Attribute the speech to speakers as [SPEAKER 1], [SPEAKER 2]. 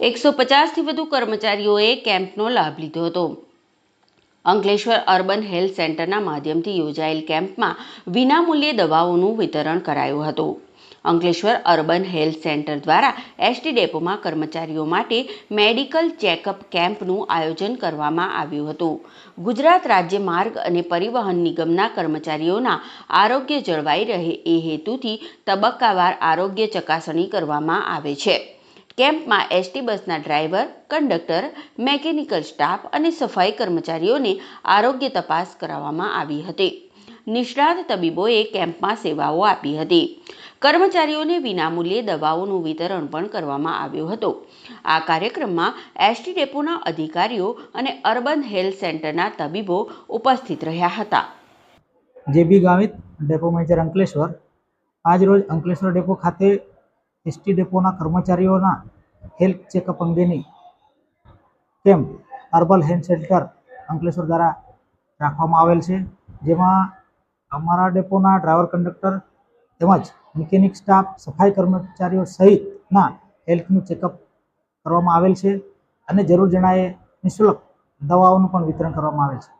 [SPEAKER 1] એકસો પચાસથી વધુ કર્મચારીઓએ કેમ્પનો લાભ લીધો હતો. અંકલેશ્વર અર્બન હેલ્થ સેન્ટરના માધ્યમથી યોજાયેલ કેમ્પમાં વિનામૂલ્યે દવાઓનું વિતરણ કરાયું હતું. અંકલેશ્વર અર્બન હેલ્થ સેન્ટર દ્વારા એસટી ડેપોમાં કર્મચારીઓ માટે મેડિકલ ચેકઅપ કેમ્પનું આયોજન કરવામાં આવ્યું હતું. ગુજરાત રાજ્ય માર્ગ અને પરિવહન નિગમના કર્મચારીઓના આરોગ્ય જળવાઈ રહે એ હેતુથી તબક્કાવાર આરોગ્ય ચકાસણી કરવામાં આવે છે. કેમ્પમાં એસટી બસના ડ્રાઈવર, કંડક્ટર, મેકેનિકલ સ્ટાફ અને સફાઈ કર્મચારીઓને આરોગ્ય તપાસ કરાવવામાં આવી હતી. નિષ્ણાત તબીબોએ કેમ્પમાં સેવાઓ આપી હતી. કર્મચારીઓને વિનામૂલ્યે દવાઓનું વિતરણ પણ કરવામાં આવ્યું હતું. આ કાર્યક્રમમાં એસટી ડેપોના અધિકારીઓ અને અર્બન હેલ્થ સેન્ટરના તબીબો ઉપસ્થિત રહ્યા હતા.
[SPEAKER 2] J B Gamit depot manager Ankleshwar, આજ રોજ અંકલેશ્વર ડેપો ખાતે એસટી ડેપોના કર્મચારીઓના હેલ્થ ચેકઅપ અંગેની camp urban health centre Ankleshwar દ્વારા રાખવામાં આવેલ છે. જેમાં અમારા ડેપોના ડ્રાઈવર કંડક્ટર તેમજ મિકેનિક સ્ટાફ, સફાઈ કર્મચારીઓ સહિતના હેલ્થનું ચેકઅપ કરવામાં આવેલ છે અને જરૂર જણાયે નિઃશુલ્ક દવાઓનું પણ વિતરણ કરવામાં આવે છે.